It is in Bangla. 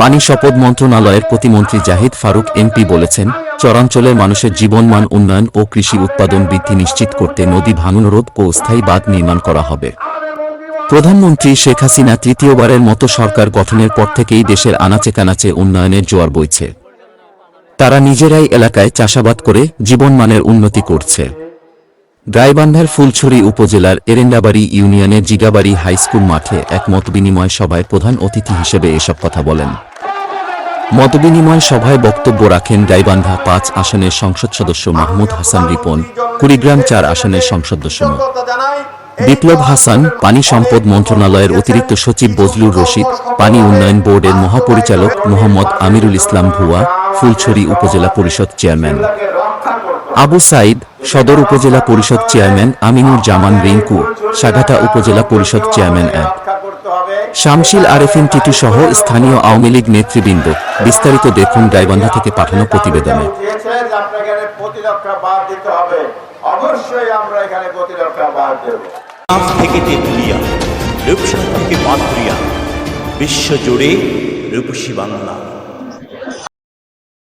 পানি সম্পদ মন্ত্রণালয়ের প্রতিমন্ত্রী জাহিদ ফারুক এমপি বলেছেন, চরাঞ্চলের মানুষের জীবনমান উন্নয়ন ও কৃষি উৎপাদন বৃদ্ধি নিশ্চিত করতে নদী ভাঙন রোধ ও স্থায়ী বাঁধ নির্মাণ করা হবে। প্রধানমন্ত্রী শেখ হাসিনা তৃতীয়বারের মতো সরকার গঠনের পর থেকেই দেশের আনাচে কানাচে উন্নয়নের জোয়ার বইছে। তারা নিজেরাই এলাকায় চাষাবাদ করে জীবনমানের উন্নতি করছে। গাইবান্ধার ফুলছড়ি উপজেলার এরেন্ডাবাড়ি ইউনিয়নের জিগাবাড়ি হাইস্কুল মাঠে এক মতবিনিময় সভায় প্রধান অতিথি হিসেবে এসব কথা বলেন। মতবিনিময় সভায় বক্তব্য রাখেন গাইবান্ধা পাঁচ আসনের সংসদ সদস্য মাহমুদ হাসান রিপন, কুড়িগ্রাম চার আসনের সংসদ সদস্য বিপ্লব হাসান, পানি সম্পদ মন্ত্রণালয়ের অতিরিক্ত সচিব বজলুর রশিদ, পানি উন্নয়ন বোর্ডের মহাপরিচালক মোহাম্মদ আমিরুল ইসলাম ভুয়া, ফুলছড়ি উপজেলা পরিষদ চেয়ারম্যান। আবু সাইদ, সদর উপজেলা পরিষদ চেয়ারম্যান আমিনুর জামান রিঙ্কু সাঘাটা উপজেলা পরিষদ চেয়ারম্যান এক। শামশিল আরেফিন টিটু সহ স্থানীয় আওয়ামী লীগ নেতৃবৃন্দ বিস্তারিত দেখুন গাইবান্ধা থেকে পাঠানো প্রতিবেদনে। থেকে বিশ্বজুড়ে রূপসী বাংলা।